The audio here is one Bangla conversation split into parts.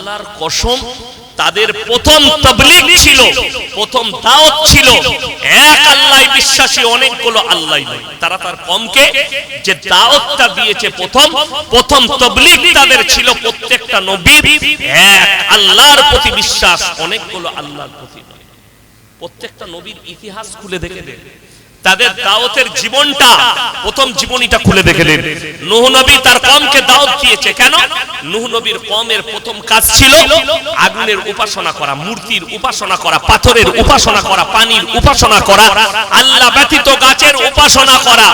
আল্লাহর কসম, তাদের প্রথম তবলিগ ছিল, প্রথম দাওয়াত ছিল। এক আল্লাহ বিশ্বাসী, অনেকগুলো আল্লাহ নয়। তারা তার কমকে যে দাওয়াতটা দিয়েছে প্রথম প্রথম তবলিগ তাদের ছিল প্রত্যেকটা নবীর এক। আল্লাহর প্রতি বিশ্বাস, অনেকগুলো আল্লাহর প্রতি প্রত্যেকটা নবীর ইতিহাস খুলে দেখে দেন তাদের দাওয়াতের জীবনটা, প্রথম জীবনীটা খুলে দেখে দেন। নূহ নবী তার কমকে দাওয়াত দিয়েছে, কেন? নূহ নবীর কমের প্রথম কাজ ছিল আগুনের উপাসনা করা, মূর্তির উপাসনা করা, পাথরের উপাসনা করা, পানির উপাসনা করা, আল্লাহ ব্যতীত গাছের উপাসনা করা।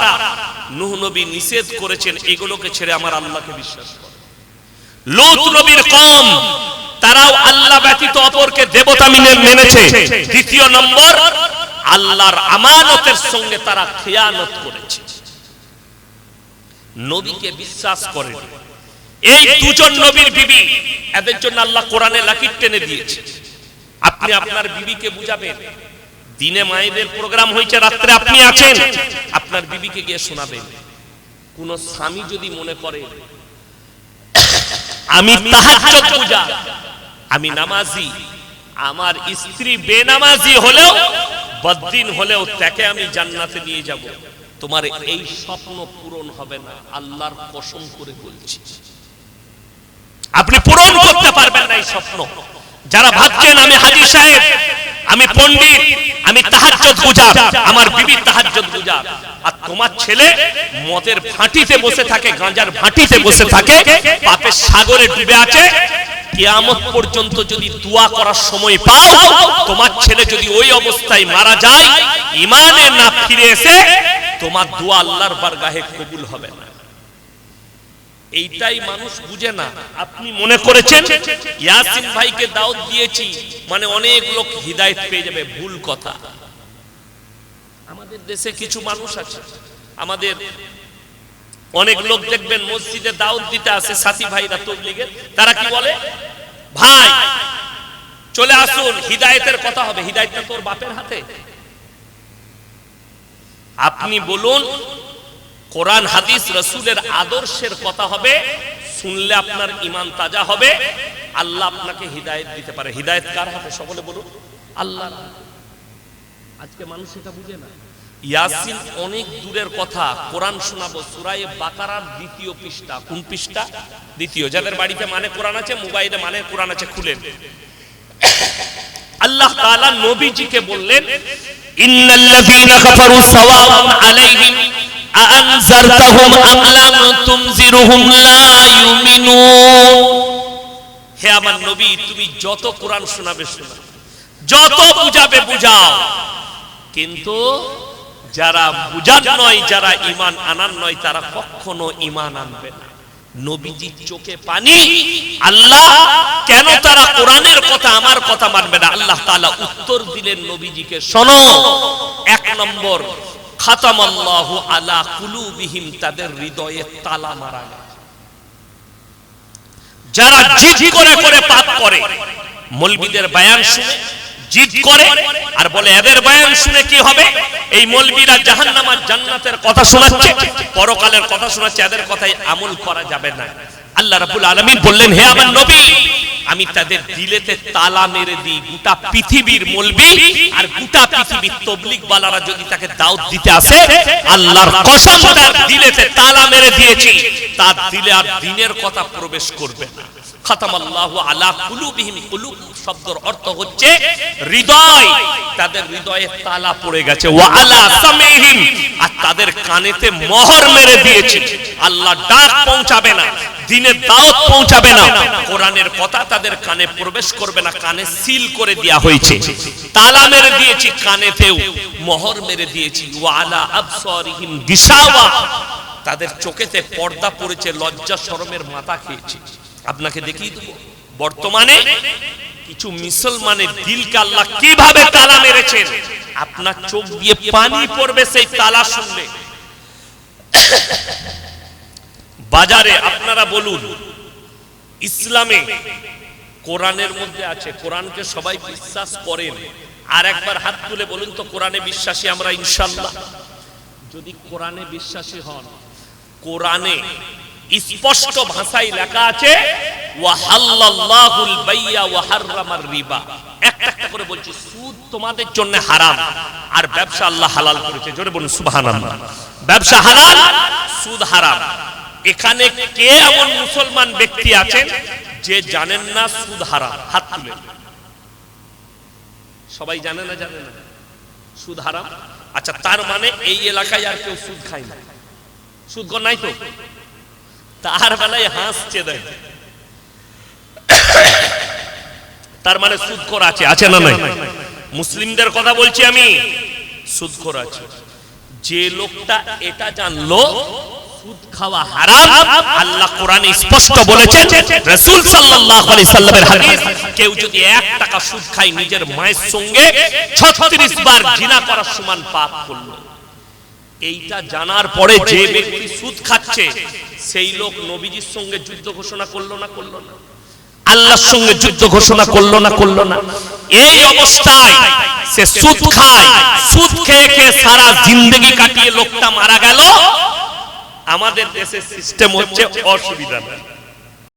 নূহ নবী নিষেধ করেছেন, এগুলোকে ছেড়ে আমার আল্লাহকে বিশ্বাস করো। লূত নবীর কম, তারাও আল্লাহ ব্যতীত অপরকে দেবতা মেনেছে। দ্বিতীয় নম্বর আল্লাহর আমানতের সঙ্গে তারা খেয়ানত করেছে। নবীকে বিশ্বাস করে এই দুজন নবীর বিবি এদের জন্য আল্লাহ কোরআনে লাকির টেনে দিয়েছে। আপনি আপনার বিবিকে বুঝাবেন দিনে মায়েদের প্রোগ্রাম হয়েছে রাত্রে আপনি আছেন। আপনার বিবিকে গিয়ে শোনাবেন কোন স্বামী যদি মনে করে আমি তাহাজ্জুদ পূজা আমি নামাজি আমার স্ত্রী বেনামাজি হলেও বদ্দিন হলেও তাকে আমি জান্নাতে নিয়ে যাব। তোমার এই স্বপ্ন পূরণ হবে না, আল্লাহর কসম করে বলছি। আপনি পূরণ করতে পারবেন না এই স্বপ্ন। যারা ভাবছেন আমি হাজি সাহেব, আমি পণ্ডিত, আমি তাহাজ্জুদ বুঝা আমার বিবি তাহাজ্জুদ বুঝা আর তোমার ছেলে মদের ভাটিতে বসে থাকে, গাঁজার ভাটিতে বসে থাকে, পাপের সাগরে ডুবে আছে কিয়ামত পর্যন্ত যদি দোয়া করার সময় পাও, তোমার ছেলে যদি ওই অবস্থায় মারা যায় ইমানে না ফিরে এসে, তোমার দোয়া আল্লাহর বারগাহে কবুল হবে না। এইটাই মানুষ বুঝে না। আপনি মনে করেছেন? ইয়াসিন ভাইকে দাওয়াত দিয়েছি মানে অনেক লোক হিদায়ত পেয়ে যাবে, ভুল কথা। আমাদের দেশে কিছু মানুষ আছে, আমাদের অনেক লোক দেখবেন মসজিদে দাওয়াত দিতে আসে সাথী ভাইরা তবলিগের। তারা কি বলে? ভাই, চলে আসুন, হিদায়তের কথা হবে। হিদায়তটা তোর বাপের হাতে। আপনি বলুন, কোরআন, হাদিস, রসুলের আদর্শের কথা হবে, শুনলে আপনার ইমান তাজা হবে। আল্লাহ আপনাকে হিদায়ত দিতে পারে। হিদায়ত কার হাতে? সকলে বলুন আল্লাহ আজকে মানুষ এটা বুঝে না। ইয়াসিন অনেক দূরের কথা। কোরআন শোনাবো। সুরায়ে বাকারার দ্বিতীয় পৃষ্ঠা। কোন পৃষ্ঠা? দ্বিতীয়। যাদের বাড়িতে মানে কোরআন আছে, মোবাইলে মানে কোরআন আছে, খুলেন। আল্লাহ তাআলা নবীজিকে বললেন ইন্নাল্লাযীনা কাফারু সাওয়াউন আলাইহিম আনজারতাহুম আম লাম তুনজিরুহুম লা ইউমিনুন। হে আমার নবী, তুমি যত কোরআন শোনাবে শোনাও। যত বুঝাবে বুঝাও। কিন্তু যারা বুঝার নয়, যারা ইমান আনার নয়, তারা কখনো ইমান আনবে না। নবীজির চোখে পানি, আল্লাহ কেন তারা কোরআনের কথা, আমার কথা মানবে না? আল্লাহ তাআলা উত্তর দিলেন নবীজিকে, শোনো, এক নম্বর খাতাম আল্লাহ আলা কুলুবিহিম, তাদের হৃদয়ে তালা মারা যারা জিদ করে করে পাপ করে, মলবিদের বায়ান শুনে জিদ করে আর বলে, এদের বয়ান শুনে কি হবে? এই মলবিরা জাহান্নামার জান্নাতের কথা শোনাচ্ছে, পরকালের কথা শোনাচ্ছে, এদের কথাই আমল করা যাবে না। আল্লাহ রাব্বুল আলামিন বললেন, হে আমার নবী, আমি তাদের দিলেতে তালা মেরে দিই, গোটা পৃথিবীর মলবি আর গোটা পৃথিবীর তবলিগ বালারা যদি তাকে দাওয়াত দিতে আসে, আল্লাহর কসম তার দিলেতে তালা মেরে দিয়েছি। তার দিলে আর দিনের কথা প্রবেশ করবে না। তাদের আল্লাহ ডাক পৌঁছাবে না পৌঁছাবে না। কোরআনের কথা তাদের কানে প্রবেশ করবে না, কানে সিল করে দেয়া হয়েছে। তালা মেরে দিয়েছি কানেতেও মেরে দিয়েছি। ওয়া আলা আবসারিহিম গিশাওয়া তাদের চোখেতে পর্দা পড়েছে, লজ্জা, শরমের মাথা খেয়েছে। আপনাকে দেখিয়ে বর্তমানে কিছু মুসলমানের দিলকে আল্লাহ কীভাবে তালা মেরেছেন? আপনার চোখ দিয়ে পানি পড়বে সেই তালা শুনলে। বাজারে আপনারা বলুন, ইসলামে কোরআনের মধ্যে আছে, কোরআনকে সবাই বিশ্বাস করেন। আর একবার হাত তুলে বলুন তো, কোরআনে বিশ্বাসী আমরা ইনশাল্লাহ যদি কোরআনে বিশ্বাসী হন, কোরআনে স্পষ্ট ভাষায় লেখা আছে একটা করে সুদ তোমাদের হারাম, আর ব্যবসা এখানে কে এমন মুসলমান ব্যক্তি আছেন যে জানেন না সুদ হারাম? হাত তুলে। সবাই জানে না জানে না? সুদ হারাম? আচ্ছা তার মানে এই এলাকায় আর কেউ সুদ খায় না। সুদ নাই তো? তার বেলায় হাসছে দেয় তার মানে সুদখোর আছে আছে না নাই? মুসলিমদের কথা বলছি আমি সুদখোর আছে। যে লোকটা এটা জানলো, সুদ খাওয়া হারাম, আল্লাহ কোরআনে স্পষ্ট বলেছেন, রাসূল সাল্লাল্লাহু আলাইহি সাল্লামের হাদিস, কেউ যদি এক টাকা সুদ খায় নিজের মায়ের সঙ্গে 36 বার জিনা করার সমান পাপ করল। এইটা জানার পরে যে ব্যক্তি সুদ খাচ্ছে, সেই লোক নবীজির সঙ্গে যুদ্ধ ঘোষণা করল না করল না। আল্লাহর সঙ্গে যুদ্ধ ঘোষণা করল না করল না। এই অবস্থায় সে সুদ খায়, সুদ খেয়ে খেয়ে সারা জিন্দগি কাটিয়ে লোকটা মারা গেল। আমাদের দেশের সিস্টেম হচ্ছে অসুবিধা। না